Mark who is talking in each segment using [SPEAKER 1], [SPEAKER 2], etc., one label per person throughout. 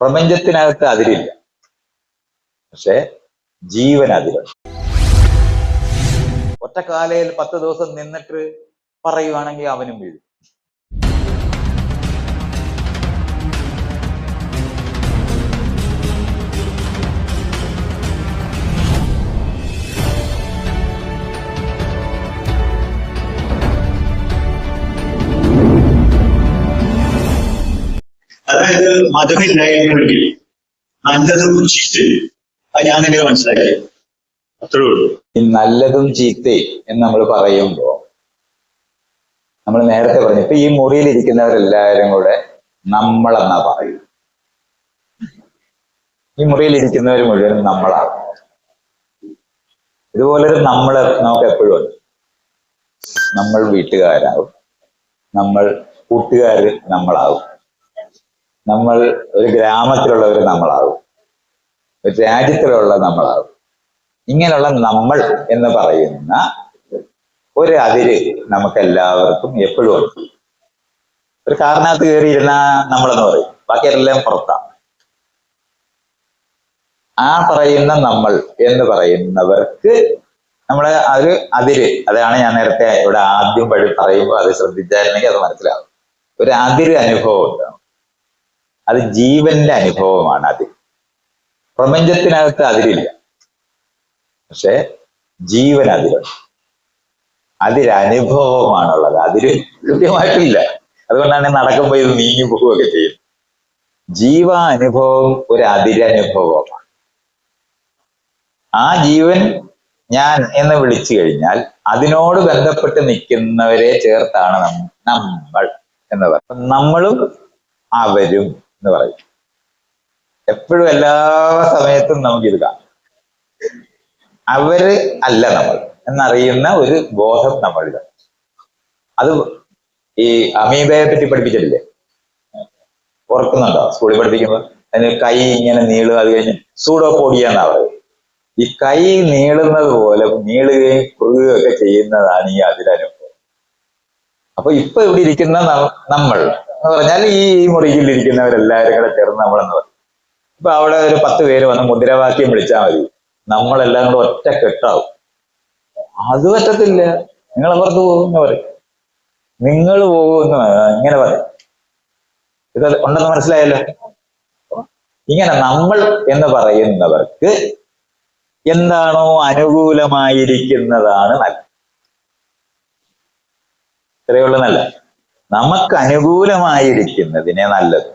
[SPEAKER 1] പ്രപഞ്ചത്തിനകത്ത് അതിരില്ല. പക്ഷെ ജീവൻ അതിര ഒറ്റക്കാലയിൽ പത്ത് ദിവസം നിന്നിട്ട് പറയുവാണെങ്കിൽ അവനും വീഴും.
[SPEAKER 2] അതായത് മതമില്ലായ്മയിൽ നല്ലതും ചീത്തയും. അത് ഞാൻ എങ്ങനെ മനസ്സിലാക്കി. അത്രേ ഉള്ളൂ.
[SPEAKER 1] ഈ നല്ലതും ചീത്തയും എന്ന് നമ്മൾ പറയുമ്പോൾ നമ്മൾ നേരത്തെ പറഞ്ഞു ഇപ്പൊ ഈ മുറിയിൽ ഇരിക്കുന്നവരെല്ലാവരും കൂടെ നമ്മളെന്നാ പറയും? ഈ മുറിയിൽ ഇരിക്കുന്നവർ മുഴുവൻ നമ്മളാണ്. ഇതുപോലൊരു നമ്മൾ നമുക്ക് എപ്പോഴും ഉണ്ട്. നമ്മൾ വീട്ടുകാരാകും നമ്മൾ കൂട്ടുകാർ നമ്മളാകും നമ്മൾ ഒരു ഗ്രാമത്തിലുള്ളവർ നമ്മളാകും. ഒരു രാജ്യത്തിലുള്ള നമ്മളാകും. ഇങ്ങനെയുള്ള നമ്മൾ എന്ന് പറയുന്ന ഒരു അതിര് നമുക്കെല്ലാവർക്കും എപ്പോഴും ഉണ്ട്. ഒരു കാറിനകത്ത് കയറിയിരുന്ന നമ്മളെന്ന് പറയും. ബാക്കിയെല്ലാം പുറത്താണ്. ആ പറയുന്ന നമ്മൾ എന്ന് പറയുന്നവർക്ക് നമ്മളെ ഒരു അതിര് അതാണ് ഞാൻ നേരത്തെ ഇവിടെ ആദ്യം വഴി പറയുമ്പോൾ അത് ശ്രദ്ധിച്ചായിരുന്നെങ്കിൽ അത് മനസ്സിലാവും. ഒരു അതിര് അനുഭവം ഉണ്ട് അത് ജീവന്റെ അനുഭവമാണ് അതിൽ പ്രപഞ്ചത്തിനകത്ത് അതിരില്ല. പക്ഷെ ജീവൻ അതിലുണ്ട് അതിരനുഭവമാണുള്ളത്. അതിര് കൃത്യമായിട്ടില്ല. അതുകൊണ്ടാണ് നടക്കുമ്പോൾ ഇത് നീങ്ങി പോവുകയൊക്കെ ചെയ്യുന്നത്. ജീവാനുഭവം ഒരു അതിരനുഭവമാണ്. ആ ജീവൻ ഞാൻ എന്ന് വിളിച്ചു കഴിഞ്ഞാൽ അതിനോട് ബന്ധപ്പെട്ട് നിൽക്കുന്നവരെ ചേർത്താണ് നമ്മൾ എന്ന് പറയുന്നത് നമ്മളും അവരും എന്ന് പറയും. എപ്പോഴും എല്ലാ സമയത്തും നമുക്കിത് കാണാം. അവർ അല്ല നമ്മൾ എന്നറിയുന്ന ഒരു ബോധം നമ്മളിൽ അത് ഈ അമീബയെ പറ്റി പഠിപ്പിച്ചിട്ടില്ലേ? ഓർക്കുന്നുണ്ടോ? സ്കൂളിൽ പഠിപ്പിക്കുമ്പോൾ അതിന് കൈ ഇങ്ങനെ നീളുക അത് കഴിഞ്ഞ് സൂഡോപോഡിയ എന്നാ പറയും ഈ കൈ നീളുന്നത് പോലെ നീളുകയും കുറുകുകയും ഒക്കെ ചെയ്യുന്നതാണ് ഈ അതിരനുഭവം അപ്പൊ ഇപ്പൊ ഇവിടെ ഇരിക്കുന്ന നമ്മൾ എന്ന് പറഞ്ഞാൽ ഈ മുറിയിൽ ഇരിക്കുന്നവരെല്ലാവരും കൂടെ ചേർന്ന് നമ്മളെന്ന് പറയും. ഇപ്പൊ അവിടെ ഒരു പത്ത് പേര് വന്ന് മുദ്രാവാക്യം വിളിച്ചാൽ മതി. നമ്മളെല്ലാം കൂടെ ഒറ്റ കെട്ടാവും. അത് പറ്റത്തില്ല. നിങ്ങൾ അവർക്ക് പോകുമെന്ന് പറയും. നിങ്ങൾ പോകുമെന്ന് ഇങ്ങനെ പറയും. ഇത് ഉണ്ടെന്ന് മനസ്സിലായല്ലോ? ഇങ്ങനെ നമ്മൾ എന്ന് പറയുന്നവർക്ക് എന്താണോ അനുകൂലമായിരിക്കുന്നതാണ് നല്ലത്. ഇത്രയുള്ള നല്ല നമുക്ക് അനുകൂലമായിരിക്കുന്നതിനെ നല്ലതും.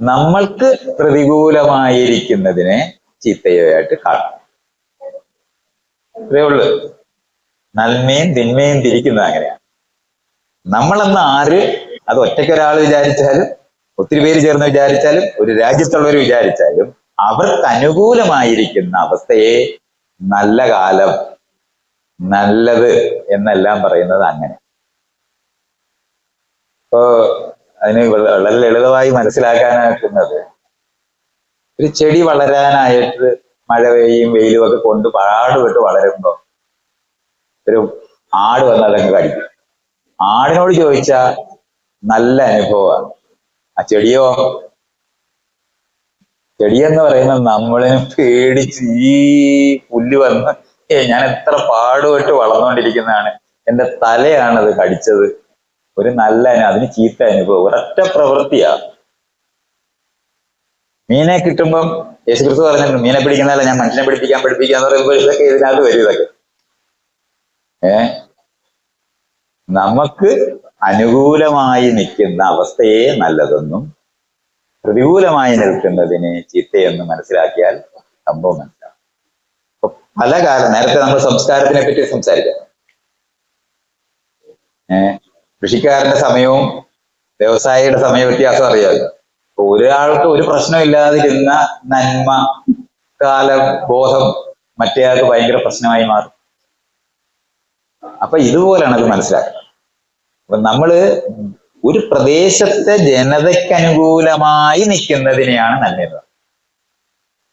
[SPEAKER 1] നമ്മൾക്ക് പ്രതികൂലമായിരിക്കുന്നതിനെ ചീത്തയായിട്ട് കാണും. ഇത്രയേ ഉള്ളു. നന്മയും തിന്മയും തിരിക്കുന്നത് അങ്ങനെയാണ്. നമ്മളെന്ന ആര് അത് ഒറ്റയ്ക്കൊരാൾ വിചാരിച്ചാലും ഒത്തിരി പേര് ചേർന്ന് വിചാരിച്ചാലും ഒരു രാജ്യത്തുള്ളവർ വിചാരിച്ചാലും അവർക്ക് അനുകൂലമായിരിക്കുന്ന അവസ്ഥയെ നല്ല കാലം നല്ലത് എന്നെല്ലാം പറയുന്നത് അങ്ങനെ. ഇപ്പോ അതിന് വള- വളരെ ലളിതമായി മനസ്സിലാക്കാനാക്കുന്നത്. ഒരു ചെടി വളരാനായിട്ട് മഴ പെയ്യും വെയിലും ഒക്കെ കൊണ്ട് പാടുപെട്ട് വളരുമ്പോ ഒരു ആട് വന്ന് അതങ്ങ് കടിക്കും. ആടിനോട് ചോദിച്ചാ നല്ല അനുഭവമാണ്. ആ ചെടിയോ? ചെടിയെന്ന് പറയുന്നത് നമ്മളിനെ പേടിച്ച് ഈ പുല്ല് വന്ന് ഏ ഞാൻ എത്ര പാടുപെട്ട് വളർന്നുകൊണ്ടിരിക്കുന്നതാണ് എന്റെ തലയാണത് കടിച്ചത്. ഒരു നല്ല അതിന് ചീത്ത അനുഭവം ഒരൊറ്റ പ്രവൃത്തിയാ. മീനെ കിട്ടുമ്പം യേശുക്രിസ്തു പറഞ്ഞിട്ടുണ്ട് മീനെ പിടിക്കുന്നതല്ല ഞാൻ മനുഷ്യനെ പിടിപ്പിക്കാൻ പിടിപ്പിക്കാന്ന് പറയുമ്പോൾ ഇതൊക്കെ ഇതിനകത്ത് വരും ഇതൊക്കെ. ഏ? നമുക്ക് അനുകൂലമായി നിൽക്കുന്ന അവസ്ഥയെ നല്ലതെന്നും പ്രതികൂലമായി നിൽക്കുന്നതിനെ ചീത്തയെന്ന് മനസ്സിലാക്കിയാൽ സംഭവം മനസ്സിലാവും. പല കാലം നേരത്തെ നമ്മൾ സംസ്കാരത്തിനെ പറ്റി സംസാരിക്കാം ഏഹ് കൃഷിക്കാരന്റെ സമയവും വ്യവസായിയുടെ സമയ വ്യത്യാസം അറിയാമല്ലോ ഒരാൾക്ക് ഒരു പ്രശ്നമില്ലാതിരുന്ന നന്മ കാല ബോധം മറ്റേയാൾക്ക് ഭയങ്കര പ്രശ്നമായി മാറും. അപ്പൊ ഇതുപോലെയാണ് അത് മനസ്സിലാക്കുന്നത്. അപ്പൊ നമ്മൾ ഒരു പ്രദേശത്തെ ജനതയ്ക്ക് അനുകൂലമായി നിൽക്കുന്നതിനെയാണ് നന്മ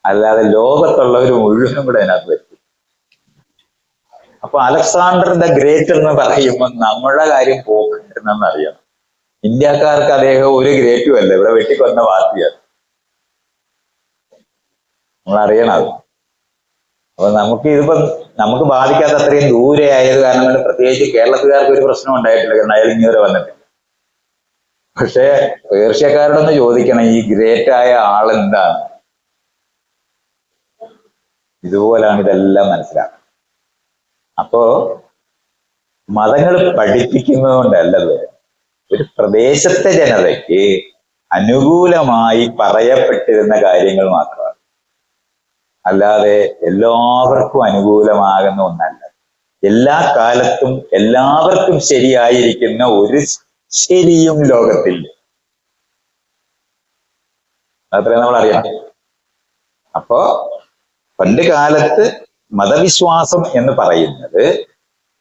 [SPEAKER 1] അല്ലാതെ ലോകത്തുള്ളവർ മുഴുവനും കൂടെ അതിനകത്ത് വരും. അപ്പൊ അലക്സാണ്ടർ ദ ഗ്രേറ്റ് എന്ന് പറയുമ്പോൾ നമ്മുടെ കാര്യം പോകരുതെന്ന് അറിയാം ഇന്ത്യക്കാർക്ക് അദ്ദേഹം ഒരു ഗ്രേറ്റും അല്ല ഇവിടെ വെട്ടിക്കൊന്ന പാർട്ടിയാണ്. നമ്മൾ അറിയണത് അപ്പൊ നമുക്ക് ഇതിപ്പം നമുക്ക് ബാധിക്കാത്ത അത്രയും ദൂരെ ആയത് കാരണം പ്രത്യേകിച്ച് കേരളത്തുകാർക്ക് ഒരു പ്രശ്നം ഉണ്ടായിട്ടില്ല കാരണം അയാൾ ഇങ്ങനെ വന്നിട്ടില്ല. പക്ഷെ പേർഷ്യക്കാരോടൊന്ന് ചോദിക്കണം ഈ ഗ്രേറ്റ് ആയ ആളെന്താണ് ഇതുപോലാണ് ഇതെല്ലാം മനസ്സിലാക്കുന്നത്. അപ്പോ മതങ്ങൾ പഠിപ്പിക്കുന്നത് കൊണ്ടല്ലത് ഒരു പ്രദേശത്തെ ജനതയ്ക്ക് അനുകൂലമായി പറയപ്പെട്ടിരുന്ന കാര്യങ്ങൾ മാത്രമാണ്. അല്ലാതെ എല്ലാവർക്കും അനുകൂലമാകുന്ന ഒന്നല്ല. എല്ലാ കാലത്തും എല്ലാവർക്കും ശരിയായിരിക്കുന്ന ഒരു ശരിയും ലോകത്തില്ല. അത്രേ നമ്മൾ അറിയാം അപ്പോ പണ്ട് കാലത്ത് മതവിശ്വാസം എന്ന് പറയുന്നത്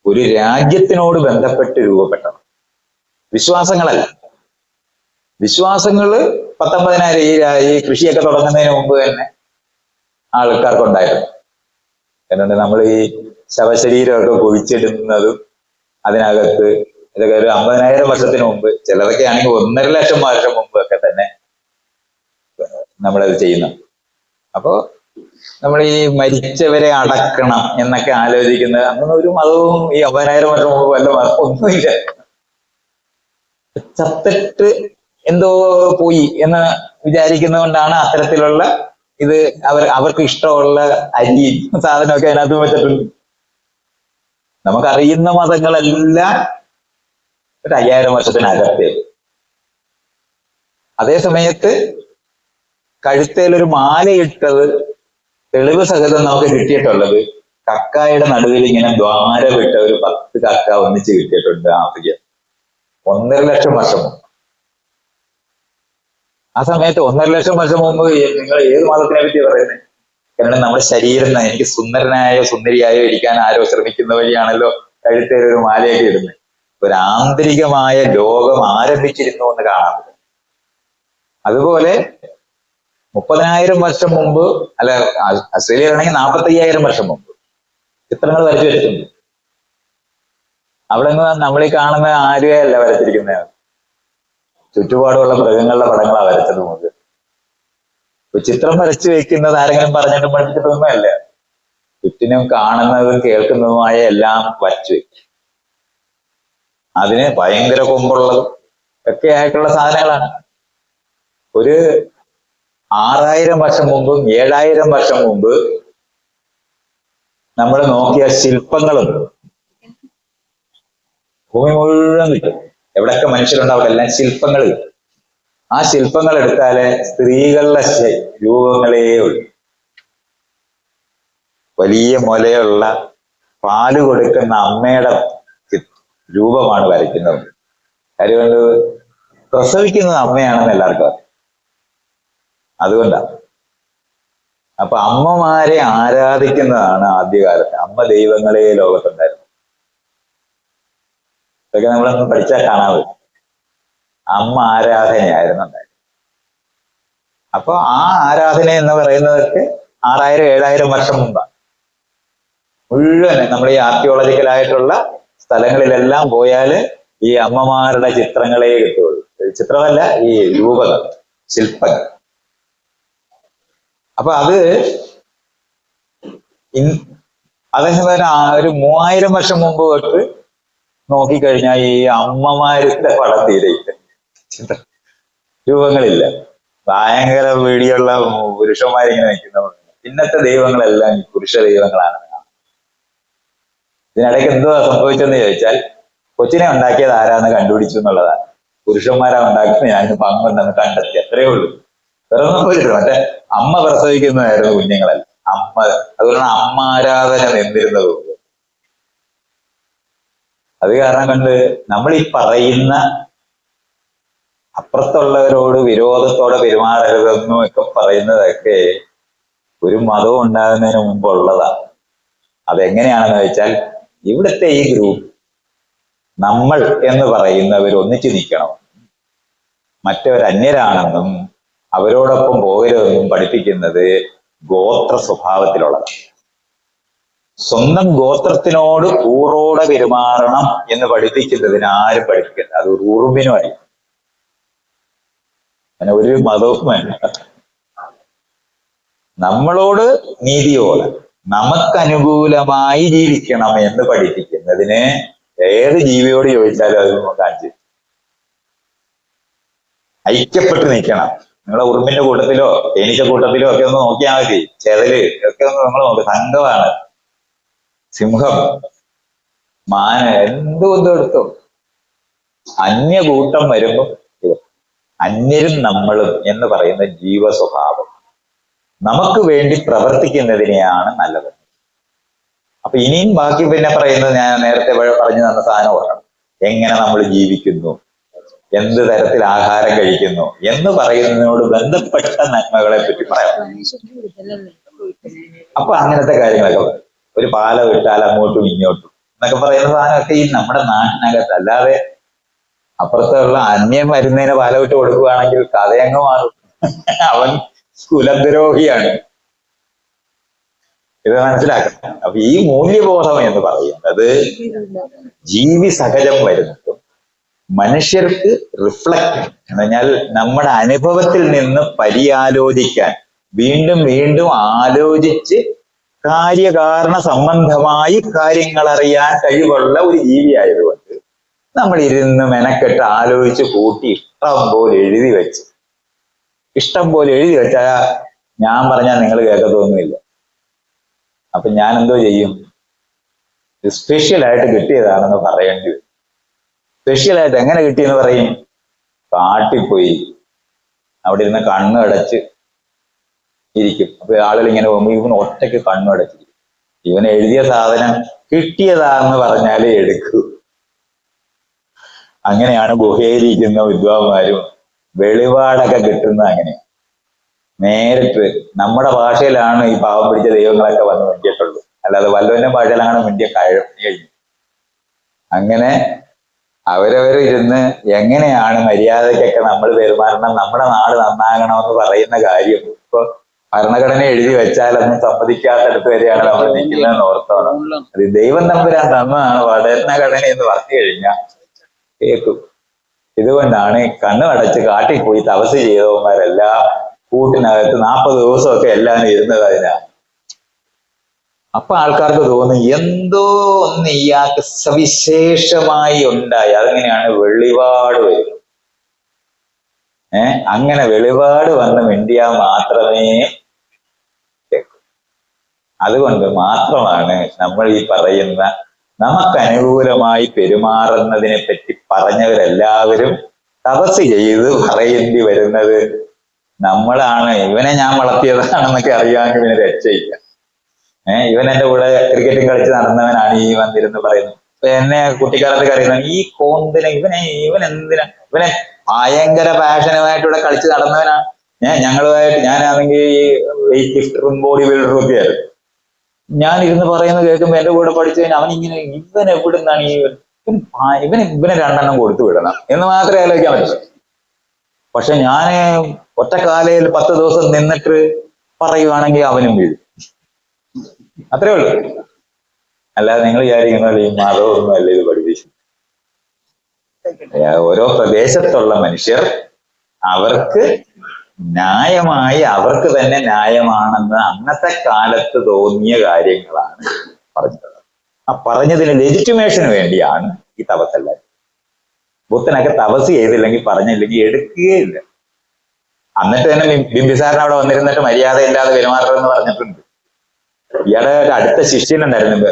[SPEAKER 1] ഒരു രാജ്യത്തിനോട് ബന്ധപ്പെട്ട് രൂപപ്പെട്ടതാണ്. വിശ്വാസങ്ങളല്ല. വിശ്വാസങ്ങൾ പത്തൊമ്പതിനായിരം ഈ ഈ കൃഷിയൊക്കെ തുടങ്ങുന്നതിന് മുമ്പ് തന്നെ ആൾക്കാർക്കുണ്ടായിരുന്നു. എന്നിട്ട് നമ്മൾ ഈ ശവശരീരമൊക്കെ കുഴിച്ചിടുന്നതും അതിനകത്ത് ഇതൊക്കെ ഒരു അമ്പതിനായിരം വർഷത്തിന് മുമ്പ് ചിലതൊക്കെ ആണെങ്കിൽ ഒന്നര ലക്ഷം വർഷം മുമ്പ് ഒക്കെ തന്നെ നമ്മളത് ചെയ്യുന്നു അപ്പോ നമ്മൾ ഈ മരിച്ചവരെ അടക്കണം എന്നൊക്കെ ആലോചിക്കുന്നത്. അങ്ങനെ ഒരു മതവും ഈ അമ്പതിനായിരം വർഷം മുമ്പ് വല്ല ഒന്നുമില്ല ചത്തിട്ട് എന്തോ പോയി എന്ന് വിചാരിക്കുന്നതുകൊണ്ടാണ് അത്തരത്തിലുള്ള ഇത് അവർ അവർക്ക് ഇഷ്ടമുള്ള അരി സാധനമൊക്കെ അതിനകത്ത് വെച്ചിട്ടുണ്ട്. നമുക്കറിയുന്ന മതങ്ങളെല്ലാം ഒരു അയ്യായിരം വർഷത്തിനകത്തേ. അതേ സമയത്ത് കഴുത്തേലൊരു മാലയിട്ടത് തെളിവ് സഹിതം നമുക്ക് കിട്ടിയിട്ടുള്ളത് കക്കായുടെ നടുവിൽ ഇങ്ങനെ ദ്വാര വിട്ട ഒരു പത്ത് കക്ക ഒന്നിച്ച് കിട്ടിയിട്ടുണ്ട് ആഫ്രിക്ക. ഒന്നര ലക്ഷം വർഷം മുമ്പ്. ആ സമയത്ത് ഒന്നര ലക്ഷം വർഷം മുമ്പ് നിങ്ങൾ ഏത് മതത്തിനെ പറ്റി പറയുന്നത് കാരണം നമ്മുടെ ശരീരം എനിക്ക് സുന്ദരനായോ സുന്ദരിയായോ ഇരിക്കാൻ ആരോ ശ്രമിക്കുന്ന വഴിയാണല്ലോ കഴുത്തേൽ ഒരു മാലയൊക്കെ ഇടുന്നത് ഒരു ആന്തരികമായ ലോകം ആരംഭിച്ചിരുന്നു എന്ന് കാണാൻ അതുപോലെ മുപ്പതിനായിരം വർഷം മുമ്പ് അല്ല ഓസ്ട്രേലിയയിലാണെങ്കിൽ നാൽപ്പത്തി അയ്യായിരം വർഷം മുമ്പ്. ചിത്രങ്ങൾ വരച്ചു വെച്ചിട്ടുണ്ട്. അവിടെ നിന്ന് നമ്മൾ ഈ കാണുന്ന ആരുമല്ല വരച്ചിരിക്കുന്നത്. ചുറ്റുപാടുമുള്ള മൃഗങ്ങളുടെ പടങ്ങളാണ് വരച്ചത് ഇപ്പൊ ചിത്രം വരച്ചു വെക്കുന്നത് ആരെങ്കിലും പറഞ്ഞിട്ട് പഠിച്ചിട്ടൊന്നുമല്ല ചുറ്റിനും കാണുന്നതും കേൾക്കുന്നതുമായ എല്ലാം വരച്ചു വെക്കും. അതിന് ഭയങ്കര കൊമ്പുള്ളതും ഒക്കെ ആയിട്ടുള്ള സാധനങ്ങളാണ്. ഒരു ആറായിരം വർഷം മുമ്പും ഏഴായിരം വർഷം മുമ്പ് നമ്മൾ നോക്കിയ ശില്പങ്ങളും ഭൂമി മുഴുവൻ കിട്ടും എവിടെയൊക്കെ മനുഷ്യരുണ്ട് അവിടെ എല്ലാം ശില്പങ്ങൾ ആ ശില്പങ്ങൾ എടുത്താൽ സ്ത്രീകളുടെ രൂപങ്ങളേ ഉള്ളൂ. വലിയ മുലയുള്ള പാൽ കൊടുക്കുന്ന അമ്മയുടെ രൂപമാണ് വരയ്ക്കുന്നത്. അതുകൊണ്ട് കൊണ്ട് പ്രസവിക്കുന്നത് അമ്മയാണെന്ന് എല്ലാവർക്കും അതുകൊണ്ടാണ് അപ്പൊ അമ്മമാരെ ആരാധിക്കുന്നതാണ് ആദ്യകാലത്ത്. അമ്മ ദൈവങ്ങളെ ലോകത്തുണ്ടായിരുന്നു. ഇതൊക്കെ നമ്മളൊന്ന് പഠിച്ചാൽ കാണാവ്. അമ്മ ആരാധനയായിരുന്നു ഉണ്ടായിരുന്നത്. അപ്പൊ ആ ആരാധന എന്ന് പറയുന്നതൊക്കെ ആറായിരം ഏഴായിരം വർഷം മുമ്പാണ്. മുഴുവൻ നമ്മൾ ഈ ആർക്കിയോളജിക്കലായിട്ടുള്ള സ്ഥലങ്ങളിലെല്ലാം പോയാൽ ഈ അമ്മമാരുടെ ചിത്രങ്ങളെ കിട്ടുള്ളൂ ചിത്രമല്ല ഈ രൂപങ്ങൾ ശില്പങ്ങൾ. അപ്പൊ അത് അദ്ദേഹം ഒരു ഒരു മൂവായിരം വർഷം മുമ്പ് തൊട്ട് നോക്കിക്കഴിഞ്ഞാൽ ഈ അമ്മമാരുടെ പടത്തിയിലേക്ക് രൂപങ്ങളില്ല. ഭയങ്കര വീടിയുള്ള പുരുഷന്മാരിങ്ങനെ നിൽക്കുന്ന ഇന്നത്തെ ദൈവങ്ങളെല്ലാം ഈ പുരുഷ ദൈവങ്ങളാണ്. ഇതിനിടയ്ക്ക് എന്തുവാ സംഭവിച്ചെന്ന് ചോദിച്ചാൽ കൊച്ചിനെ ഉണ്ടാക്കിയത് ആരാന്ന് കണ്ടുപിടിച്ചു എന്നുള്ളതാണ്. പുരുഷന്മാരാ ഉണ്ടാക്കുന്നത് ഞാൻ പങ്കുണ്ടെന്ന് കണ്ടെത്തി. അത്രേ ഉള്ളൂ. വേറെ ഒന്നും പോയിട്ടില്ല മറ്റേ അമ്മ പ്രസവിക്കുന്നതായിരുന്നു കുഞ്ഞുങ്ങളെ അമ്മ അതുകൊണ്ടാണ് അമ്മ ആരാധന നിന്നിരുന്നത്. അത് കാരണം കൊണ്ട് നമ്മൾ ഈ പറയുന്ന അപ്പുറത്തുള്ളവരോട് വിരോധത്തോടെ പെരുമാറരുതെന്നും ഒക്കെ പറയുന്നതൊക്കെ ഒരു മതവും ഉണ്ടാകുന്നതിന് മുമ്പുള്ളതാണ് അതെങ്ങനെയാണെന്ന് വെച്ചാൽ ഇവിടുത്തെ ഈ ഗ്രൂപ്പ് നമ്മൾ എന്ന് പറയുന്നവർ ഒന്നിച്ചു നിൽക്കണം. മറ്റവർ അന്യരാണെന്നും അവരോടൊപ്പം പോകരുതെന്നും പഠിപ്പിക്കുന്നത് ഗോത്ര സ്വഭാവത്തിലുള്ളതാണ്. സ്വന്തം ഗോത്രത്തിനോട് ഊറോടെ പെരുമാറണം എന്ന് പഠിപ്പിക്കുന്നതിന് ആരും പഠിപ്പിക്കുന്നത് അത് ഒരു ഉറുമ്പിനുമായി അങ്ങനെ ഒരു മതവും നമ്മളോട് നീതിയോടെ നമുക്കനുകൂലമായി ജീവിക്കണം എന്ന് പഠിപ്പിക്കുന്നതിന് ഏത് ജീവിയോട് ചോദിച്ചാലും അത് നമുക്ക് അഞ്ച്. ഐക്യപ്പെട്ട് നിൽക്കണം. നിങ്ങളെ ഉറുമ്പിന്റെ കൂട്ടത്തിലോ തേനീച്ച കൂട്ടത്തിലോ ഒക്കെ ഒന്ന് നോക്കിയാൽ മതി. ചെതൽ ഒക്കെ ഒന്ന് നിങ്ങൾ നോക്ക്. സംഘമാണ്. സിംഹം മാന എന്തും എന്തും എടുത്തു. അന്യകൂട്ടം വരുമ്പോ വരുമ്പോൾ അന്യരും നമ്മളും എന്ന് പറയുന്ന ജീവ സ്വഭാവം നമുക്ക് വേണ്ടി പ്രവർത്തിക്കുന്നതിനെയാണ് നല്ലത്. അപ്പൊ ഇനിയും ബാക്കി പിന്നെ പറയുന്നത് ഞാൻ നേരത്തെ പറഞ്ഞു തന്ന സാധനം ഓർക്കണം. എങ്ങനെ നമ്മൾ ജീവിക്കുന്നു? എന്ത് തരത്തിൽ ആഹാരം കഴിക്കുന്നു എന്ന് പറയുന്നതിനോട് ബന്ധപ്പെട്ട നന്മകളെ പറ്റി പറയാം. അപ്പൊ അങ്ങനത്തെ കാര്യങ്ങളൊക്കെ ഒരു പാല വിട്ടാൽ അങ്ങോട്ടും ഇങ്ങോട്ടും എന്നൊക്കെ പറയുന്ന സാധനമൊക്കെ ഈ നമ്മുടെ നാട്ടിനകത്ത് അല്ലാതെ അപ്പുറത്തുള്ള അന്യം വരുന്നതിന് പാല വിട്ട് കൊടുക്കുകയാണെങ്കിൽ കഥയങ്ങ് മാറും. അവൻ കുലദ്രോഹിയാണ്. ഇത് മനസ്സിലാക്കണം. അപ്പൊ ഈ മൂല്യബോധം എന്ന് പറയുന്നത് ജീവി സഹജം വരുന്നതും മനുഷ്യർക്ക് റിഫ്ലക്ട് എന്ന് പറഞ്ഞാൽ നമ്മുടെ അനുഭവത്തിൽ നിന്ന് പരിയാലോചിക്കാൻ വീണ്ടും വീണ്ടും ആലോചിച്ച് കാര്യകാരണ സംബന്ധമായി കാര്യങ്ങൾ അറിയാൻ കഴിവുള്ള ഒരു ജീവിയായതുകൊണ്ട് നമ്മൾ ഇരുന്ന് മെനക്കെട്ട് ആലോചിച്ച് കൂട്ടി ഇഷ്ടം പോലെ എഴുതി വെച്ച്. ഇഷ്ടം പോലെ എഴുതി വെച്ചാൽ ഞാൻ പറഞ്ഞാൽ നിങ്ങൾ കേൾക്കത്തൊന്നുമില്ല. അപ്പൊ ഞാൻ എന്തോ ചെയ്യും സ്പെഷ്യലായിട്ട് കിട്ടിയതാണെന്ന് പറയേണ്ടി വരും. സ്പെഷ്യൽ ആയിട്ട് എങ്ങനെ കിട്ടിയെന്ന് പറയും? കാട്ടിപ്പോയി. അവിടെ ഇരുന്ന് കണ്ണ് അടച്ച് ഇരിക്കും. അപ്പൊ ആളുകൾ ഇങ്ങനെ പോകുമ്പോൾ ഇവൻ ഒറ്റയ്ക്ക് കണ്ണു അടച്ചിരിക്കും ഇവൻ എഴുതിയ സാധനം കിട്ടിയതാന്ന് പറഞ്ഞാലേ എടുക്കൂ. അങ്ങനെയാണ് ഗുഹയിലിരിക്കുന്ന വിദ്വാന്മാരും വെളിപാടൊക്കെ കിട്ടുന്ന അങ്ങനെ. നേരിട്ട് നമ്മുടെ ഭാഷയിലാണ് ഈ പാവം പിടിച്ച ദൈവങ്ങളൊക്കെ വന്ന് മിണ്ടിയിട്ടുള്ളൂ. അല്ലാതെ വല്ലവന്റെ ഭാഷയിലാണ് മിണ്ടിയ കഴിഞ്ഞു അങ്ങനെ അവരവർ ഇരുന്ന് എങ്ങനെയാണ് മര്യാദയ്ക്കൊക്കെ നമ്മൾ പെരുമാറണം നമ്മുടെ നാട് നന്നാകണമെന്ന് പറയുന്ന കാര്യം. ഇപ്പൊ ഭരണഘടന എഴുതി വെച്ചാൽ ഒന്നും സമ്മതിക്കാത്തടത്ത് വരെയാണ് നമ്മൾ നിൽക്കുന്നതെന്ന് ഓർത്തോണം. അത് ദൈവം തമ്പുരാൻ തന്നതാണ് ഭരണഘടന എന്ന് പറഞ്ഞു കഴിഞ്ഞാൽ കേൾക്കും. ഇതുകൊണ്ടാണ് ഈ കണ്ണു അടച്ച് കാട്ടിൽ പോയി തപസ് ചെയ്തവന്മാരെല്ലാം കൂട്ടിനകത്ത് നാൽപ്പത് ദിവസമൊക്കെ എല്ലാവരും ഇരുന്നത് അതിനാ അപ്പൊ ആൾക്കാർക്ക് തോന്നും എന്തോ ഒന്ന് ഇയാൾക്ക് സവിശേഷമായി ഉണ്ടായി. അതെങ്ങനെയാണ്? വെളിപാട് വരുന്നത് ഏർ അങ്ങനെ വെളിപാട് വന്ന് മിണ്ടിയാൽ മാത്രമേ അതുകൊണ്ട് മാത്രമാണ് നമ്മൾ ഈ പറയുന്ന നമുക്ക് അനുകൂലമായി പെരുമാറുന്നതിനെ പറ്റി പറഞ്ഞവരെല്ലാവരും തപസ് ചെയ്ത് പറയേണ്ടി വരുന്നത് നമ്മളാണ്. ഇവനെ ഞാൻ വളർത്തിയതാണെന്നൊക്കെ അറിയാമെങ്കിൽ ഇവനെ രക്ഷയില്ല. ഏഹ് ഇവൻ എന്റെ കൂടെ ക്രിക്കറ്റും കളിച്ച് നടന്നവനാണ് ഈ വന്നിരുന്ന് പറയുന്നത്. ഇപ്പൊ എന്നെ കുട്ടിക്കാലത്ത് അറിയുന്നത് ഈ കോന്തിനെ ഇവനെ ഇവൻ എന്തിനാ? ഇവനെ ഭയങ്കര പാഷനുമായിട്ട് ഇവിടെ കളിച്ച് നടന്നവനാണ് ഏഹ് ഞങ്ങളുമായിട്ട് ഞാനാണെങ്കിൽ ഈ വെയിറ്റ് ലിഫ്റ്ററും ബോഡി ബിൽഡറും ഒക്കെ ആയിരുന്നു. ഞാൻ ഇരുന്ന് പറയുന്നത് കേൾക്കുമ്പോ എന്റെ കൂടെ പഠിച്ചു കഴിഞ്ഞാൽ അവൻ ഇങ്ങനെ ഇവൻ എവിടുന്നാണ് ഈ ഇവൻ ഇവൻ ഇവന് രണ്ടെണ്ണം കൊടുത്തു വിടണം എന്ന് മാത്രമേ ആലോചിക്കാൻ പറ്റുള്ളൂ പക്ഷെ ഞാൻ ഒറ്റക്കാലയിൽ പത്ത് ദിവസം നിന്നിട്ട് പറയുവാണെങ്കിൽ അവനും വീഴും. അത്രേ ഉള്ളൂ. അല്ലാതെ നിങ്ങൾ വിചാരിക്കുന്ന പോലെ ഈ മതമൊന്നും അല്ല ഇത് പഠിപ്പിച്ചു ഓരോ പ്രദേശത്തുള്ള മനുഷ്യർ അവർക്ക് ന്യായമായി അവർക്ക് തന്നെ ന്യായമാണെന്ന് അന്നത്തെ കാലത്ത് തോന്നിയ കാര്യങ്ങളാണ് പറഞ്ഞത്. ആ പറഞ്ഞതിന് ലെജിറ്റിമേഷന് വേണ്ടിയാണ് ഈ തപസ്സെല്ലാം. ബുദ്ധനൊക്കെ തപസ് ചെയ്തില്ലെങ്കിൽ പറഞ്ഞില്ലെങ്കിൽ എടുക്കുകയില്ല. എന്നിട്ട് തന്നെ ബിംബിസാറിന് ബിംബിസാരൻ അവിടെ വന്നിരുന്നിട്ട് മര്യാദയില്ലാതെ പെരുമാറുമെന്ന് പറഞ്ഞിട്ടുണ്ട്. ഇയാളുടെ ഒരു അടുത്ത ശിഷ്യനുണ്ടായിരുന്നു.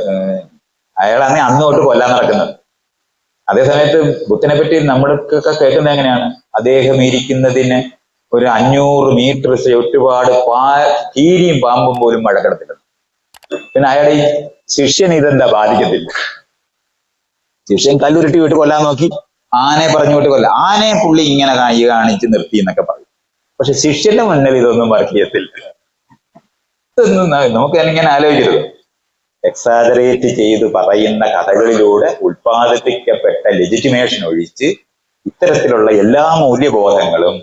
[SPEAKER 1] അയാളാണ് അന്ന് തൊട്ട് കൊല്ലാൻ നടക്കുന്നത്. അതേ സമയത്ത് ബുദ്ധനെ പറ്റി നമ്മൾക്കൊക്കെ കേൾക്കുന്നത് എങ്ങനെയാണ്? അദ്ദേഹം ഇരിക്കുന്നതിന് ഒരു അഞ്ഞൂറ് മീറ്റർ ചുറ്റുപാട് പാ കീരിയും പാമ്പും പോലും മഴക്കിടത്തില്ല പിന്നെ അയാളുടെ ഈ ശിഷ്യൻ ഇതെന്താ ബാധിക്കത്തില്ല? ശിഷ്യൻ കല്ലുരുട്ടി വിട്ട് കൊല്ലാൻ നോക്കി. ആനയെ പറഞ്ഞു വിട്ട് കൊല്ല ആനയെ പുള്ളി ഇങ്ങനെ കാണിച്ച് നിർത്തി എന്നൊക്കെ പറയും. പക്ഷെ ശിഷ്യന്റെ മുന്നിൽ ഇതൊന്നും വർക്ക് ചെയ്യത്തില്ല നമുക്ക് ഇങ്ങനെ ആലോചിക്കരുത്. എക്സാജറേറ്റ് ചെയ്ത് പറയുന്ന കഥകളിലൂടെ ഉത്പാദിപ്പിക്കപ്പെട്ട ലെജിറ്റിമേഷൻ ഒഴിച്ച് ഇത്തരത്തിലുള്ള എല്ലാ മൂല്യബോധങ്ങളും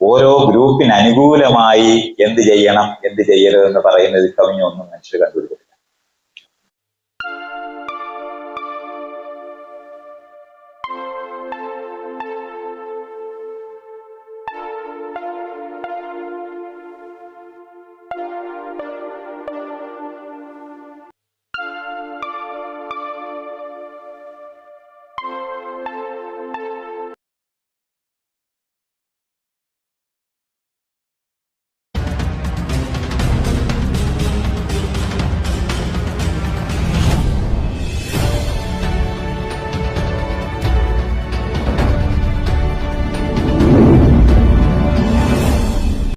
[SPEAKER 1] ഓരോ ഗ്രൂപ്പിന് അനുകൂലമായി എന്ത് ചെയ്യണം എന്ത് ചെയ്യരുതെന്ന് പറയുന്നതിൽ കവിഞ്ഞൊന്നും മനുഷ്യർ കണ്ടുപിടിക്കും